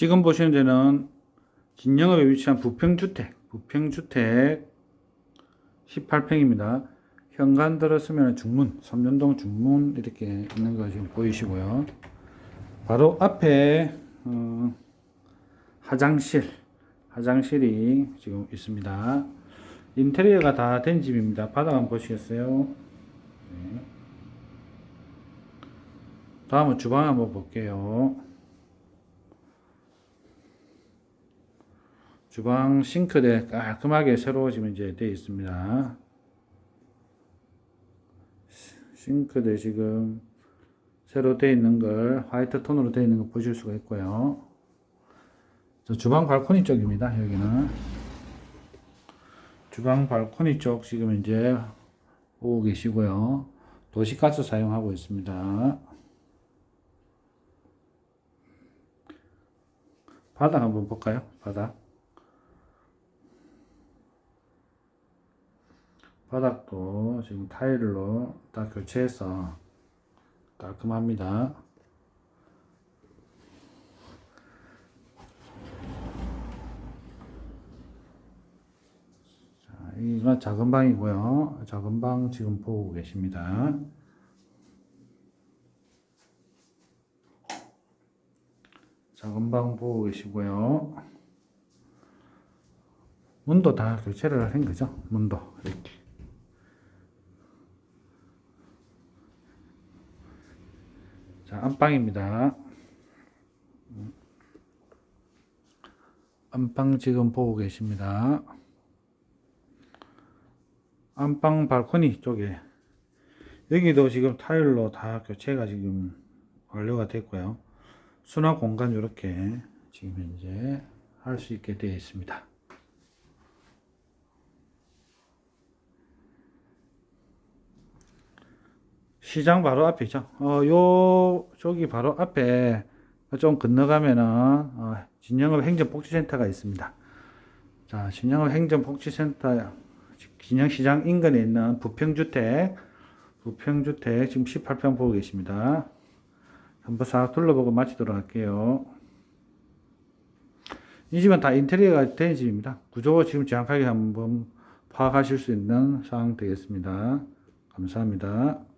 지금 보시는 데는 진영읍에 위치한 부평주택, 부평주택 18평입니다. 현관 들었으면 중문, 삼년동 중문 이렇게 있는 거 지금 보이시고요. 바로 앞에 어, 화장실, 화장실이 지금 있습니다. 인테리어가 다 된 집입니다. 바닥 한번 보시겠어요? 네. 다음은 주방 한번 볼게요. 주방 싱크대 깔끔하게 새로 지금 이제 되어 있습니다. 싱크대 지금 새로 되어 있는 걸 화이트 톤으로 되어 있는 거 보실 수가 있고요. 저 주방 발코니 쪽입니다. 여기는 주방 발코니 쪽 지금 이제 오고 계시고요. 도시가스 사용하고 있습니다. 바닥 한번 볼까요? 바닥. 바닥도 지금 타일로 다 교체해서 깔끔합니다. 자, 이건 작은 방이고요. 작은 방 지금 보고 계십니다. 작은 방 보고 계시고요. 문도 다 교체를 한 거죠. 문도 이렇게. 자, 안방입니다. 안방 지금 보고 계십니다. 안방 발코니 쪽에 여기도 지금 타일로 다 교체가 지금 완료가 됐고요. 수납 공간 이렇게 지금 현재 할 수 있게 되어 있습니다. 시장 바로 앞이죠. 어, 요, 저기 바로 앞에 좀 건너가면은, 어, 진영업 행정복지센터가 있습니다. 자, 진영업 행정복지센터, 진영시장 인근에 있는 부평주택, 부평주택 지금 18평 보고 계십니다. 한번 싹 둘러보고 마치도록 할게요. 이 집은 다 인테리어가 된 집입니다. 구조 지금 정확하게 한번 파악하실 수 있는 상황 되겠습니다. 감사합니다.